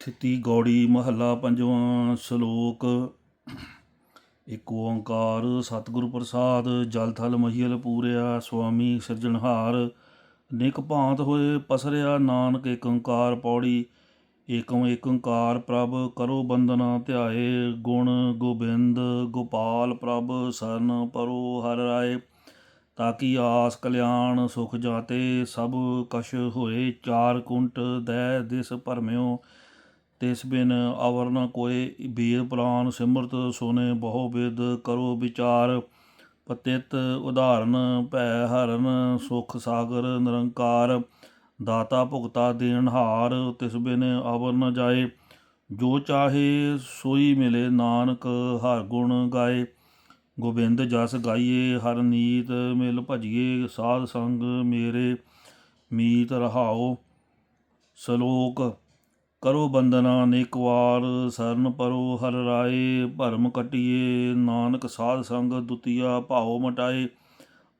ਥਿਤੀ ਗੌੜੀ ਮਹੱਲਾ ਪੰਜਵਾਂ ਸ਼ਲੋਕ। ਇੱਕ ਓੰਕਾਰ ਸਤਿਗੁਰ ਪ੍ਰਸਾਦ, ਜਲ ਥਲ ਮਹੀਲ ਪੂਰਿਆ, ਸੁਆਮੀ ਸਿਰਜਣਹਾਰ। ਨਿਕ ਭਾਂਤ ਹੋਏ ਪਸਰਿਆ, ਨਾਨਕ ਏਕ ਓੰਕਾਰ ਪੌੜੀ। ਏਕੰ ਏਕ ਓੰਕਾਰ ਪ੍ਰਭ, ਕਰੋ ਬੰਦਨਾ ਧਿਆਏ। ਗੁਣ ਗੋਬਿੰਦ ਗੋਪਾਲ ਪ੍ਰਭ, ਸਰਨ ਪਰੋ ਹਰ ਰਾਏ। ਤਾਕੀ ਆਸ ਕਲਿਆਣ ਸੁਖ ਜਾਤੇ, ਸਭ ਕਸ਼ ਹੋਏ ਚਾਰ ਕੁੰਟ ਦੈ ਦਿਸ ਭਰਮਿਓ। ਤਿਸਬਿਨ ਅਵਰ ਨ ਕੋਏ ਬੀਰ ਪੁਰਾਨ ਸਿਮਰਤ ਸੋਨੇ ਬਹੁ ਬਿਦ ਕਰੋ ਵਿਚਾਰ। ਪਤਿਤ ਉਦਾਹਰਨ ਭੈ ਹਰਨ ਸੁਖ ਸਾਗਰ ਨਿਰੰਕਾਰ। ਦਾਤਾ ਭੁਗਤਾ ਦੇਣਹਾਰ ਤਿਸਬਿਨ ਅਵਰ ਨ ਜਾਏ। ਜੋ ਚਾਹੇ ਸੋਈ ਮਿਲੇ ਨਾਨਕ ਹਰ ਗੁਣ ਗਾਏ। ਗੋਬਿੰਦ ਜਸ ਗਾਈਏ ਹਰ ਨੀਤ ਮਿਲ ਭਜੀਏ ਸਾਧ ਸੰਗ ਮੇਰੇ। ਮੀਤ ਰਹਾਓ ਸ਼ਲੋਕ ਕਰੋ ਬੰਦਨਾ ਅਨੇਕ ਵਾਰ ਸਰਨ ਪਰੋ ਹਰ ਰਾਏ, ਭਰਮ ਕਟਿਏ, ਨਾਨਕ ਸਾਧ ਸੰਗ ਦੁਤੀਆ ਭਾਉ ਮਟਾਏ।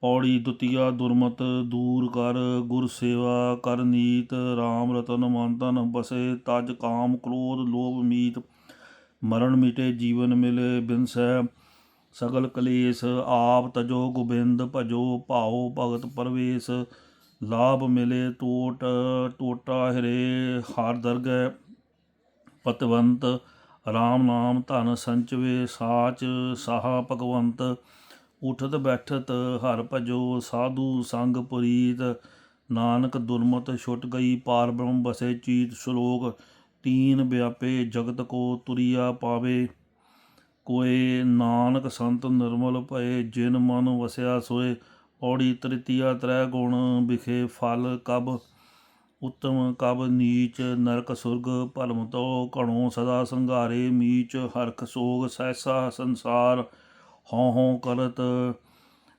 ਪੌੜੀ ਦੁਤੀਆ ਦੁਰਮਤ, ਦੂਰ ਕਰ ਗੁਰ ਸੇਵਾ ਕਰ ਨੀਤ RAM ਰਤਨ ਮਨ ਤਨ ਬਸੇ, ਤਜ ਕਾਮ ਕ੍ਰੋਧ ਲੋਭ ਮੀਤ, ਮਰਨ ਮਿਟੇ ਜੀਵਨ ਮਿਲੇ ਬਿਨਸੈ ਸਗਲ ਕਲੇਸ਼, ਆਪ ਤਜੋ ਗੋਬਿੰਦ ਭਜੋ ਭਾਉ ਭਗਤ ਪਰਵੇਸ਼। ਲਾਭ ਮਿਲੇ, ਟੋਟ, ਟੋਟਾ ਹਰੇ ਹਰ ਦਰਗਹਿ, ਪਤਵੰਤ, ਰਾਮ ਨਾਮ ਧਨ ਸੰਚਵੇ, ਸਾਚ ਸਾਹਾ ਭਗਵੰਤ, ਉਠਤ ਬੈਠਤ ਹਰ ਭਜੋ, ਸਾਧੂ ਸੰਗ ਪੁਰੀਤ, ਨਾਨਕ ਦੁਰਮਤ ਛੁੱਟ ਗਈ, ਪਾਰ ਬ੍ਰਹਮ ਬਸੇ ਚੀਤ ਸ਼ਲੋਕ, ਤੀਨ ਵਿਆਪੇ ਜਗਤ ਕੋ ਤੁਰਿਆ ਪਾਵੇ, ਕੋਏ ਨਾਨਕ ਸੰਤ ਨਿਰਮਲ ਭਏ, ਜਿਨ ਮਨ ਵਸਿਆ ਸੋਏ ਔੜੀ ਤ੍ਰਿਤੀਆ ਤ੍ਰੈ ਗੁਣ ਵਿਖੇ ਫਲ ਕਬ, ਉਤਮ ਕਬ ਨੀਚ ਨਰਕ ਸੁਰਗ, ਭਲਮ ਤੋ ਘਣੋ ਸਦਾ ਸੰਘਾਰੇ ਮੀਚ ਹਰਖ ਸੋਗ, ਸਹਿਸਾ ਸੰਸਾਰ ਹਉ ਹਉ ਕਰਤ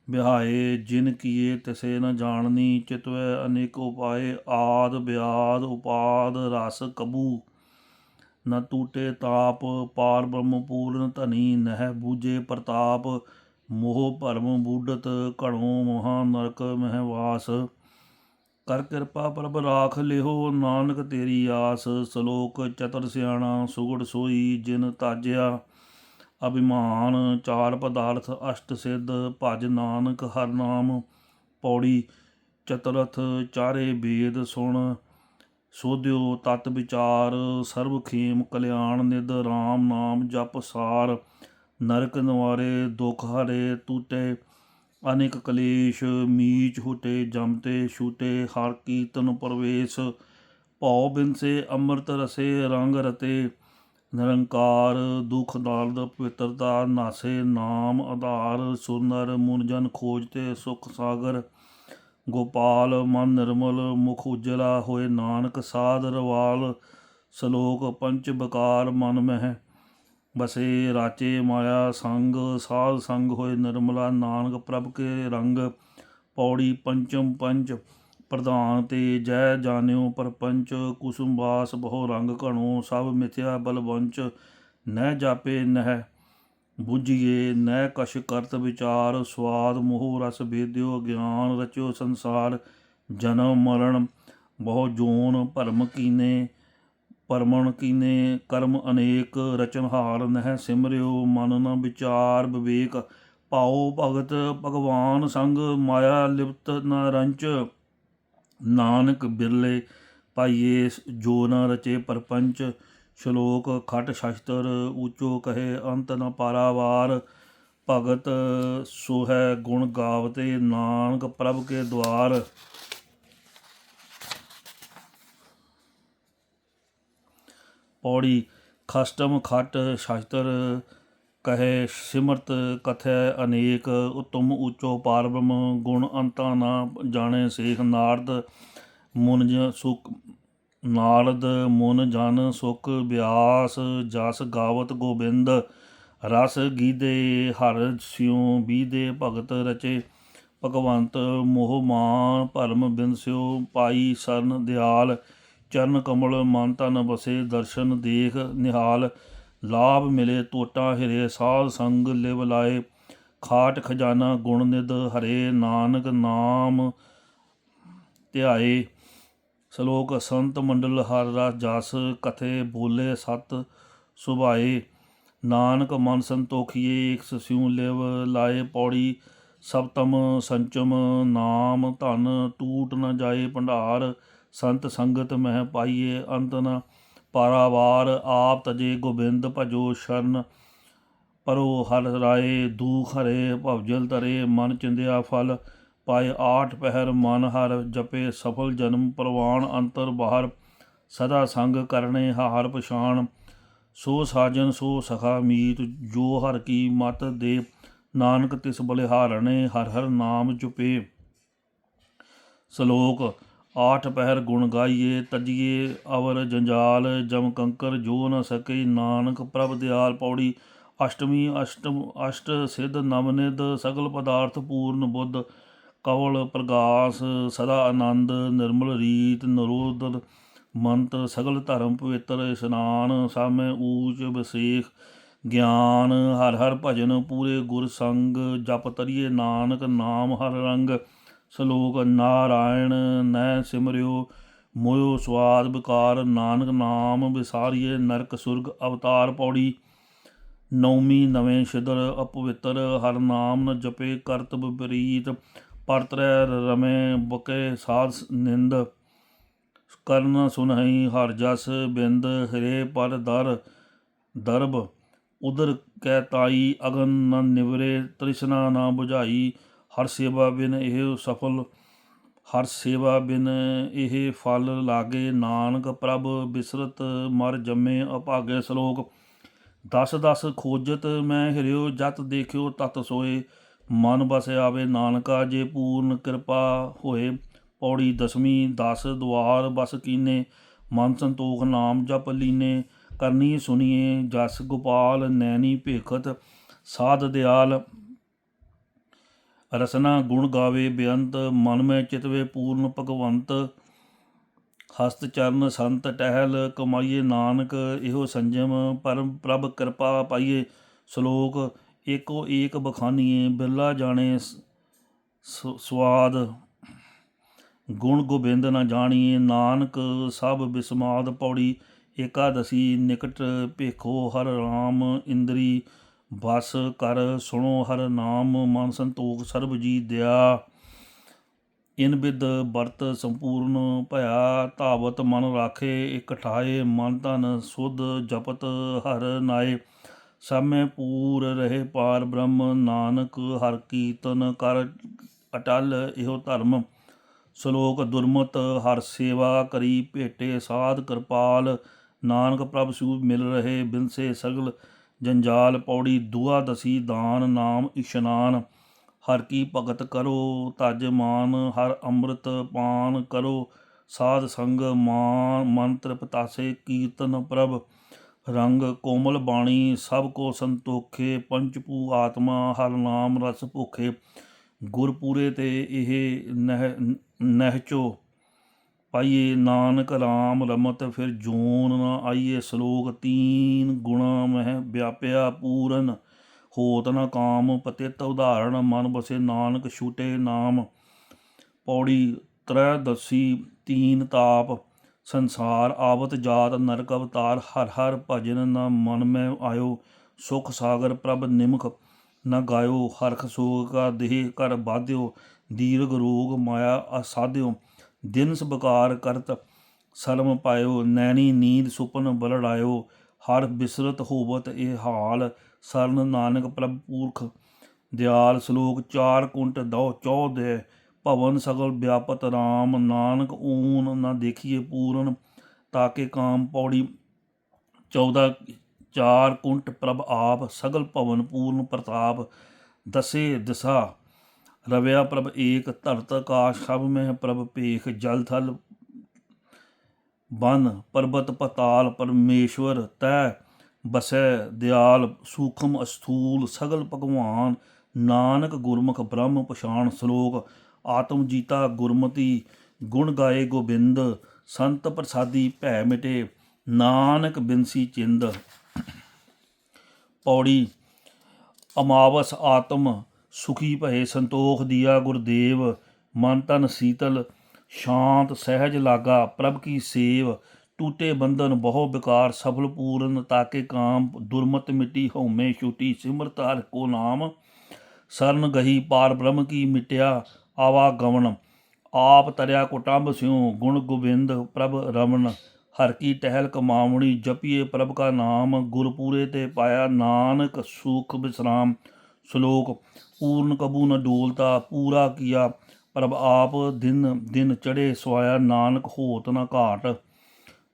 ਬਿਹਾਏ, ਜਿਨ ਕੀਏ ਤਿਸੇ ਨ ਜਾਣਨੀ, ਚਿਤਵੈ ਅਨੇਕ ਉਪਾਏ, ਆਦ ਬਿਆਦ ਉਪਾਦ ਰਸ ਕਬੂ। ਨ ਟੂਟੇ ਤਾਪ, ਪਾਰ ਬ੍ਰਹਮ ਪੂਰਨ ਧਨੀ, ਨਹਿ ਬੂਝੇ ਪ੍ਰਤਾਪ ਮੋਹ ਭਰਮ ਬੂਡਤ ਘਣੋ ਮਹਾ ਨਰਕ ਮਹਿ ਵਾਸ। ਕਰ ਕਿਰਪਾ ਪ੍ਰਭ ਰਾਖ ਲਿਓ ਨਾਨਕ ਤੇਰੀ ਆਸ। ਸ਼ਲੋਕ ਚਤਰ ਸਿਆਣਾ, ਸੁਗੜ ਸੋਈ ਜਿਨ ਤਾਜਿਆ। ਅਭਿਮਾਨ ਚਾਰ ਪਦਾਰਥ ਅਸ਼ਟ ਸਿੱਧ, ਭਜ ਨਾਨਕ ਹਰ ਨਾਮ ਪੌੜੀ। ਚਤਰਥ ਚਾਰੇ ਵੇਦ ਸੁਣ, ਸੋਧਿਓ ਤਤ ਵਿਚਾਰ। ਸਰਬ ਖੇਮ ਕਲਿਆਣ ਨਿਦ ਰਾਮ ਨਾਮ ਜਪ ਸਾਰ। ਨਰਕ ਨਿਵਾਰੇ, ਦੁਖ ਹਰੇ, ਤੂਤੇ, ਅਨੇਕ ਕਲੇਸ਼, ਮੀਚ ਹੁਟੇ, ਜਮਤੇ, ਛੂਟੇ, ਹਰ ਕੀਰਤਨ ਪ੍ਰਵੇਸ਼। ਭਉ ਬਿਨਸੇ, ਅੰਮ੍ਰਿਤ ਰਸੇ, ਰੰਗ ਰਤੇ। ਨਿਰੰਕਾਰ, ਦੁਖ ਦਰਦ, ਪਵਿੱਤਰਤਾ ਨਾਸੇ, ਨਾਮ ਆਧਾਰ। ਸੁਨਰ ਮੁਨ ਖੋਜਤੇ ਸੁਖ ਸਾਗਰ। ਗੋਪਾਲ, ਮਨ ਨਿਰਮਲ, ਮੁਖ ਉਜਲਾ ਹੋਏ ਨਾਨਕ ਸਾਧ ਰਵਾਲ। ਸ਼ਲੋਕ ਪੰਚ ਬਕਾਰ ਮਨ ਮਹਿ। ਬਸੇ ਰਾਚੇ ਮਾਇਆ ਸੰਗ, ਸਾਧ ਸੰਗ ਹੋਏ ਨਿਰਮਲਾ ਨਾਨਕ, ਪ੍ਰਭ ਕੇ ਰੰਗ ਪੌੜੀ ਪੰਚਮ ਪੰਚ, ਪ੍ਰਧਾਨ ਤੇ ਜੈ ਜਾਣਿਓ ਪਰਪੰਚ, ਕੁਸੁਮ ਵਾਸ ਬਹੁ ਰੰਗ ਘਣੋ, ਸਭ ਮਿਥਿਆ ਬਲਵੰਚ, ਨਹਿ ਜਾਪੇ ਨਹਿ ਬੁਝੀਏ, ਨਹਿ ਕਛ ਕਰਤ ਵਿਚਾਰ, ਸਵਾਦ ਮੋਹ ਰਸ ਵੇਦਿਓ ਗਿਆਨ ਰਚਿਓ ਸੰਸਾਰ, ਜਨਮ ਮਰਨ ਬਹੁ ਜੋਨ ਭਰਮ ਕੀਨੇ ਪਰਮਣ ਕੀਨੇ ਕਰਮ ਅਨੇਕ ਰਚਨਹਾਰ ਨਹਿ ਸਿਮਰਿਓ, ਮਨ ਨ ਵਿਚਾਰ ਵਿਵੇਕ। ਭਾਉ ਭਗਤ ਭਗਵਾਨ ਸੰਗ, ਮਾਇਆ ਲਿਪਤ ਨ ਰੰਚ। ਨਾਨਕ ਬਿਰਲੇ ਪਾਈਏ, ਜੋ ਨ ਰਚੇ ਪਰਪੰਚ। ਸ਼ਲੋਕ ਖਟ ਸ਼ਸਤਰ, ਊਚੋ ਕਹੇ ਅੰਤ ਨ ਪਾਰਾਵਾਰ। ਭਗਤ ਸੋਹੈ ਗੁਣ ਗਾਵਤੇ, ਨਾਨਕ ਪ੍ਰਭ ਕੇ ਦਵਾਰ ਪੌੜੀ ਖਸਟਮ ਖਟ, ਸ਼ਾਸਤਰ ਕਹੇ, ਸਿਮਰਤ ਕਥੈ ਅਨੇਕ, ਉਤਮ ਊਚੋ ਪਾਰਬ੍ਰਹਮ, ਗੁਣ ਅੰਤਾ ਨਾ ਜਾਣੇ ਸੇਖ ਨਾਰਦ, ਮੁਨ ਸੁਖ ਨਾਰਦ ਮੁਨ ਜਨ ਸੁਖ ਬਿਆਸ, ਜਸ ਗਾਵਤ ਗੋਬਿੰਦ, ਰਸ ਗੀਦੇ ਹਰ ਸਿਉ ਬੀਦੇ ਭਗਤ ਰਚੇ, ਭਗਵੰਤ ਮੋਹ ਮਾਨ ਭਰਮ ਬਿਨਸਿਓ ਪਾਈ ਸਰਨ ਦਿਆਲ ਚਰਨ ਕਮਲ ਮਨ ਤਨ ਬਸੇ ਦਰਸ਼ਨ ਦੇਖ ਨਿਹਾਲ, ਲਾਭ ਮਿਲੇ ਟੋਟਾ ਹਿਰੇ, ਸਾਧ ਸੰਗ ਲਿਵ ਲਾਏ। ਖਾਟ ਖਜ਼ਾਨਾ ਗੁਣ ਨਿਦ ਹਰੇ, ਨਾਨਕ ਨਾਮ ਧਿਆਏ। ਸ਼ਲੋਕ ਸੰਤ ਮੰਡਲ ਹਰ ਰਸ ਜਸ ਕਥੇ ਬੋਲੇ ਸਤ ਸੁਭਾਏ। ਨਾਨਕ ਮਨ ਸੰਤੋਖੀਏ, ਇਕ ਸਿਉ ਲਿਵ ਲਾਏ ਪੌੜੀ। ਸਪਤਮ ਸੰਚਮ ਨਾਮ ਧਨ ਟੂਟ ਨਾ ਜਾਏ ਭੰਡਾਰ। ਸੰਤ ਸੰਗਤ ਮਹਿ ਪਾਈਏ ਅੰਤ ਨ ਪਾਰਾਵਾਰ ਆਪ ਤਜੇ ਗੋਬਿੰਦ ਭਜੋ ਸ਼ਰਨ। ਪਰੋ ਹਰ ਰਾਏ ਦੂਖ ਹਰੇ ਭਵਜਲ ਤਰੇ ਮਨ ਚਿੰਦਿਆ ਫਲ ਪਾਏ ਆਠ ਪਹਿਰ, ਮਨ ਹਰ ਜਪੇ ਸਫਲ ਜਨਮ ਪ੍ਰਵਾਨ ਅੰਤਰ ਬਾਹਰ। ਸਦਾ ਸੰਗ ਕਰਨੇ ਹਾਰ ਪਛਾਣ, ਸੋ ਸਾਜਨ ਸੋ ਸਖਾ ਮੀਤ, ਜੋ ਹਰ ਕੀ ਮਤ ਦੇ। ਨਾਨਕ ਤਿਸ ਬਲਿਹਾਰਣੇ, ਹਰ ਹਰ ਨਾਮ ਜਪੇ। ਸ਼ਲੋਕ ਆਠ ਪਹਿਰ ਗੁਣ ਗਾਈਏ, ਤਜੀਏ, ਅਵਰ ਜੰਜਾਲ, ਜਮ ਕੰਕਰ ਜੋ ਨ ਸਕੇ ਨਾਨਕ, ਪ੍ਰਭ ਦਿਆਲ ਪੌੜੀ, ਅਸ਼ਟਮੀ ਅਸ਼ਟਮ ਅਸ਼ਟ ਸਿਧ ਨਵਨਿਧ ਸਗਲ ਪਦਾਰਥ ਪੂਰਨ ਬੁੱਧ, ਕਵਲ ਪ੍ਰਗਾਸ, ਸਦਾ ਆਨੰਦ, ਨਿਰਮਲ ਰੀਤ ਨਿਰੋਧ ਮੰਤ, ਸਗਲ ਧਰਮ ਪਵਿੱਤਰ ਇਸ਼ਨਾਨ, ਸਾਮੈ ਊਚ ਵਿਸੇਖ ਗਿਆਨ, ਹਰ ਹਰ ਭਜਨ ਪੂਰੇ ਗੁਰ ਸੰਗ, ਜਪ ਤਰੀਏ ਨਾਨਕ ਨਾਮ ਹਰ ਰੰਗ। ਸ਼ਲੋਕ, ਨਾਰਾਇਣ ਨੈ ਸਿਮਰਿਓ, ਮੋਇਓ ਸਵਾਦ ਵਿਕਾਰ ਨਾਨਕ ਨਾਮ ਵਿਸਾਰੀਏ, ਨਰਕ ਸੁਰਗ ਅਵਤਾਰ ਪੌੜੀ। ਨੌਮੀ ਨਵੇਂ ਸ਼ਿਦਰ ਅਪਵਿੱਤਰ, ਹਰ ਨਾਮ ਨ ਜਪੇ ਕਰਤਬ ਬਰੀਤ ਪਰਤਰੈ ਰਮੇ ਬਕੇ ਸਾਧ ਨਿੰਦ। ਕਰਨ ਸੁਨਹਈ ਹਰ ਜਸ ਬਿੰਦ, ਹਰੇ ਪਰ ਦਰ ਦਰਬ। ਉਦਰ ਕੈ ਤਾਈ, ਅਗਨ ਨ ਨਿਵਰੇ, ਤ੍ਰਿਸ਼ਨਾ ਨਾ 부ਝਾਈ ਹਰ ਸੇਵਾ ਬਿਨ ਇਹ ਸਫਲ, ਹਰ ਸੇਵਾ ਬਿਨ ਇਹ ਫਲ ਲਾਗੇ। ਨਾਨਕ ਪ੍ਰਭ ਬਿਸਰਤ ਮਰ ਜੰਮੇ ਅਭਾਗੇ ਸ਼ਲੋਕ। ਦਸ ਦਸ ਖੋਜਤ ਮੈਂ ਹਿਰਿਓ, ਜਤ ਦੇਖਿਓ ਤਤ ਸੋਏ। ਮਨ ਬਸ ਆਵੇ ਨਾਨਕਾ, ਜੇ ਪੂਰਨ ਕਿਰਪਾ ਹੋਏ। ਪੌੜੀ ਦਸਵੀਂ, ਦਸ ਦੁਆਰ ਬਸ ਕੀਨੇ। ਮਨ ਸੰਤੋਖ ਨਾਮ ਜਪ ਲੀਨੇ। ਕਰਨੀ ਸੁਨੀਏ ਜਸ ਗੋਪਾਲ, ਨੈਣੀ ਭੇਖਤ। ਸਾਧ ਦਿਆਲ ਰਸਨਾ ਗੁਣ ਗਾਵੇ, ਬੇਅੰਤ ਮਨ ਮੈਂ ਚਿਤਵੇ, ਪੂਰਨ ਭਗਵੰਤ। ਹਸਤ ਚਰਨ ਸੰਤ ਟਹਿਲ, ਕਮਾਈਏ ਨਾਨਕ, ਇਹੋ ਸੰਜਮ। ਪਰਮ ਪ੍ਰਭ ਕਿਰਪਾ ਪਾਈਏ ਸ਼ਲੋਕ, ਏਕੋ ਏਕ ਬਖਾਨੀਏ, ਬਿਰਲਾ ਜਾਣੇ ਸ- ਸਵਾਦ ਗੁਣ ਗੋਬਿੰਦ ਨਾ ਜਾਣੀਏ ਨਾਨਕ, ਸਭ ਬਿਸਮਾਦ ਪੌੜੀ। ਏਕਾਦਸੀ ਨਿਕਟ ਭੇਖੋ ਹਰ ਰਾਮ ਇੰਦਰੀ। ਬਸ ਕਰ ਸੁਣੋ ਹਰ ਨਾਮ, ਮਨ ਸੰਤੋਖ ਸਰਬ ਜੀ ਦਿਆ। ਇਨ ਬਿਦ ਵਰਤ ਸੰਪੂਰਨ ਭਇਆ, ਧਾਵਤ ਮਨ ਰਾਖੇ ਇਕਠਾਏ ਮਨ ਤਨ ਸੁਧ ਜਪਤ ਹਰ ਨਾਏ। ਸਮੇ ਪੂਰ ਰਹੇ ਪਾਰ ਬ੍ਰਹਮ ਨਾਨਕ, ਹਰ ਕੀਰਤਨ ਕਰ ਅਟਲ ਇਹੋ ਧਰਮ। ਸ਼ਲੋਕ ਦੁਰਮਤ ਹਰ ਸੇਵਾ ਕਰੀ ਭੇਟੇ ਸਾਧ ਕਿਰਪਾਲ। ਨਾਨਕ ਪ੍ਰਭ ਸੂਬ ਮਿਲ ਰਹੇ ਬਿਨਸੇ ਸਗਲ ਜੰਜਾਲ, ਪੌੜੀ ਦੁਆ ਦਸੀ, ਦਾਨ, ਨਾਮ, ਇਸ਼ਨਾਨ। ਹਰ ਕੀ ਭਗਤ ਕਰੋ, ਤਜ ਮਾਨ, ਹਰ ਅੰਮ੍ਰਿਤ ਪਾਨ ਕਰੋ। ਸਾਧ ਸੰਗ, ਮਾਨ, ਮੰਤਰ, ਪਤਾਸੇ, ਕੀਰਤਨ, ਪ੍ਰਭ। ਰੰਗ, ਕੋਮਲ ਬਾਣੀ, ਸਭ ਕੋ ਸੰਤੋਖੇ ਪੰਚਪੂ ਆਤਮਾ, ਹਰ ਨਾਮ ਰਸ ਭੁਖੇ। ਗੁਰਪੂਰੇ ਤੇ ਇਹ ਨਹਿ ਨਹਿਚੋ ਪਾਈਏ ਨਾਨਕ ਰਾਮ ਰਮਤ, ਫਿਰ ਜੋਨ ਨ ਆਈਏ ਸ਼ਲੋਕ ਤੀਨ, ਗੁਣਾ ਮਹਿ ਵਿਆਪਿਆ ਪੂਰਨ। ਹੋਤ ਨਾ ਕਾਮ ਪਤਿਤ ਉਦਾਹਰਣ, ਮਨ ਬਸੇ ਨਾਨਕ ਛੂਟੇ ਨਾਮ। ਪੌੜੀ ਤ੍ਰੈ ਦਸੀ ਤੀਨ ਤਾਪ, ਸੰਸਾਰ ਆਵਤ ਜਾਤ ਨਰਕ ਅਵਤਾਰ, ਹਰ ਹਰ ਭਜਨ ਨਾ ਮਨ ਮੈਂ ਆਇਓ, ਸੁਖ ਸਾਗਰ ਪ੍ਰਭ ਨਿਮਖ ਨਾ ਗਾਇਓ, ਹਰਖ ਸੋਗ ਕਾ ਦੇਹ ਕਰ ਬਾਧਿਓ ਦੀਰਘ ਰੋਗ ਮਾਇਆ ਅਸਾਧਿਓ। ਦਿਨ ਸਬਕਾਰ ਕਰਤ, ਸਲਮ ਪਾਇਓ, ਨੈਣੀ ਨੀਂਦ ਸੁਪਨ ਬਲੜਾਇਓ, ਹਰ ਬਿਸਰਤ ਹੋਵਤ ਇਹ ਹਾਲ, ਸਰਨ ਨਾਨਕ ਪ੍ਰਭ ਪੂਰਖ, ਦਿਆਲ ਸ਼ਲੋਕ ਚਾਰ ਕੁੰਟ ਦਉ ਚੌਦੇ ਭਵਨ ਸਗਲ ਵਿਆਪਤ RAM ਨਾਨਕ ਊਨ ਨਾ ਦੇਖੀਏ ਪੂਰਨ, ਤਾਕੇ ਕਾਮ ਪੌੜੀ 14 ਚਾਰ ਕੁੰਟ ਪ੍ਰਭ ਆਪ, ਸਗਲ ਭਵਨ ਪੂਰਨ ਪ੍ਰਤਾਪ, ਦਸੇ ਦਸਾ ਰਵਿਆ ਪ੍ਰਭ ਏਕ ਧਰਤ ਆਕਾਸ਼ ਸਭ ਮਹਿ ਪ੍ਰਭ ਭੇਖ ਜਲ ਥਲ ਬਨ ਪਰਬਤ ਪਤਾਲ ਪਰਮੇਸ਼ਵਰ ਤੈ ਬਸੈ ਦਿਆਲ ਸੂਖਮ ਅਸਥੂਲ ਸਗਲ ਭਗਵਾਨ ਨਾਨਕ ਗੁਰਮੁਖ ਬ੍ਰਹਮ ਪਛਾਣ ਸ਼ਲੋਕ ਆਤਮ ਜੀਤਾ ਗੁਰਮਤੀ ਗੁਣ ਗਾਏ ਗੋਬਿੰਦ ਸੰਤ ਪ੍ਰਸਾਦੀ ਭੈ ਮਿਟੇ ਨਾਨਕ ਬਿਨਸੀ ਚਿੰਦ ਪੌੜੀ ਅਮਾਵਸ ਆਤਮ ਸੁਖੀ ਭਏ ਸੰਤੋਖ ਦੀਆ ਗੁਰਦੇਵ, ਮਨ ਤਨ ਸੀਤਲ, ਸ਼ਾਂਤ ਸਹਿਜ ਲਾਗਾ, ਪ੍ਰਭ ਕੀ ਸੇਵ, ਟੂਟੇ ਬੰਧਨ ਬਹੁ ਵਿਕਾਰ ਸਫਲ ਪੂਰਨ ਤਾਕੇ ਕਾਮ, ਦੁਰਮਤ ਮਿਟੀ ਹਉਮੈ ਛੁਟੀ ਸਿਮਰਤ ਹਰ ਕੋ ਨਾਮ, ਸਰਨ ਗਹੀ ਪਾਰ ਬ੍ਰਹਮ ਕੀ ਮਿਟਿਆ, ਆਵਾ ਗਵਨ ਆਪ ਤਰਿਆ ਕੁਟੰਬ ਸਿਉ, ਗੁਣ ਗੋਬਿੰਦ ਪ੍ਰਭ ਰਮਨ ਹਰ ਕੀ ਟਹਿਲ ਕਮਾਵਣੀ, ਜਪੀਏ ਪ੍ਰਭ ਕਾ ਨਾਮ, ਗੁਰਪੂਰੇ ਤੇ ਪਾਇਆ ਨਾਨਕ ਸੁਖ ਬਿਸਰਾਮ, ਸ਼ਲੋਕ ਪੂਰਨ ਕਬੂ ਨ ਡੋਲਤਾ, ਪੂਰਾ ਕੀਆ ਪ੍ਰਭ ਆਪ ਦਿਨ ਦਿਨ ਚੜੇ ਸਵਾਇਆ ਨਾਨਕ ਹੋਤ ਨ ਘਾਟ।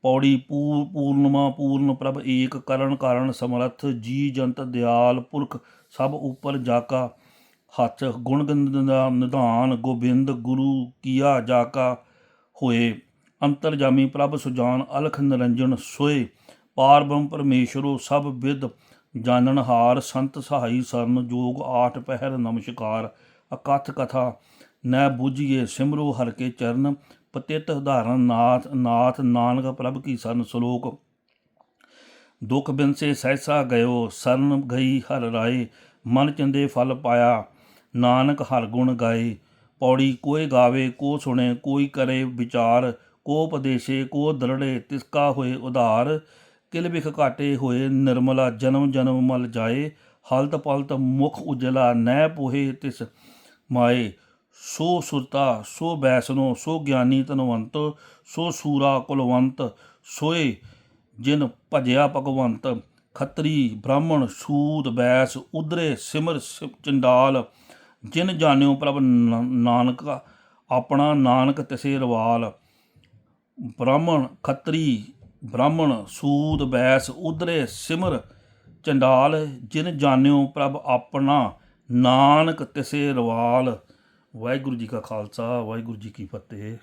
ਪੌੜੀ ਪੂਰ, ਪੂਰਨਮਾ ਪੂਰਨ ਪ੍ਰਭ ਏਕ ਕਰਨ ਕਾਰਨ ਸਮਰੱਥ, ਜੀ ਜੰਤ ਦਿਆਲ ਪੁਰਖ ਸਭ ਉਪਰ ਜਾਕਾ। ਹੱਥ ਗੁਣ ਦਾ ਨਿਧਾਨ ਗੋਬਿੰਦ ਗੁਰੂ ਕੀਆ ਜਾਕਾ ਹੋਏ। ਅੰਤਰਜਾਮੀ ਪ੍ਰਭ ਸੁਜਾਨ ਅਲਖ ਨਿਰੰਜਨ ਸੋਏ। ਪਾਰ ਬ੍ਰਹਮ ਪਰਮੇਸ਼ਰੋ ਸਭ ਵਿਦ ਜਾਣਨ ਸੰਤ ਸਹਾਈ ਸਰਨ ਜੋਗ ਆਠ ਪਹਿਰ ਨਮਸਕਾਰ। ਅਕਥ ਕਥਾ ਨੈ ਬੁਝੀਏ ਸਿਮਰੋ ਹਰ ਕੇ ਚਰਨ, ਪਤਿਤ ਉਦਾਹਰਨ ਨਾਥ ਨਾਥ ਨਾਨਕ ਪ੍ਰਭ ਕੀ ਸਰਨ ਸ਼ਲੋਕ। ਦੁਖ ਬਿਨਸੇ ਸਹਿਸਾ ਗਇਓ, ਸਰਨ ਗਈ ਹਰ ਰਾਏ, ਮਨ ਚੰਦੇ ਫਲ ਪਾਇਆ, ਨਾਨਕ ਹਰ ਗੁਣ ਗਾਏ। ਪੌੜੀ ਕੋਈ ਗਾਵੇ, ਕੋ ਸੁਣੇ, ਕੋਈ ਕਰੇ ਵਿਚਾਰ, ਕੋ ਉਪਦੇਸ਼ੇ, ਕੋ ਦਰੜੇ, ਤਿਸਕਾ ਹੋਏ ਉਧਾਰ। ਕਿਲ ਵਿਖ ਘਾਟੇ ਹੋਏ, ਨਿਰਮਲਾ ਜਨਮ ਜਨਮ ਮਲ ਜਾਏ, ਹਲਤ ਪਲਤ ਮੁਖ ਉਜਲਾ ਨੈ ਪੋਹੇ ਤਿਸ ਮਾਏ। ਸੋ ਸੁਰਤਾ, ਸੋ ਬੈਸਨੋ, ਸੋ ਗਿਆਨੀ ਤਨਵੰਤ ਸੋ ਸੂਰਾ ਕੁਲਵੰਤ, ਸੋਏ ਜਿਨ ਭਜਿਆ ਭਗਵੰਤ। ਖੱਤਰੀ ਬ੍ਰਾਹਮਣ ਸੂਦ ਬੈਸ ਉਦਰੇ ਸਿਮਰ ਸਿ- ਚੰਡਾਲ। ਜਿਨ ਜਾਣਿਓ ਪ੍ਰਭ ਨ- ਨਾਨਕ, ਆਪਣਾ ਨਾਨਕ ਤਿਸੇ ਰਵਾਲ। ਬ੍ਰਾਹਮਣ ਖੱਤਰੀ ਬ੍ਰਾਹਮਣ ਸੂਦ ਬੈਸ, ਉਧਰੇ, ਸਿਮਰ, ਚੰਡਾਲ, ਜਿਨ ਜਾਣਿਓ ਪ੍ਰਭ ਆਪਣਾ ਨਾਨਕ ਤਿਸੇ ਰਵਾਲ। ਵਾਹਿਗੁਰੂ ਜੀ ਕਾ ਖਾਲਸਾ, ਵਾਹਿਗੁਰੂ ਜੀ ਕੀ ਫਤਿਹ।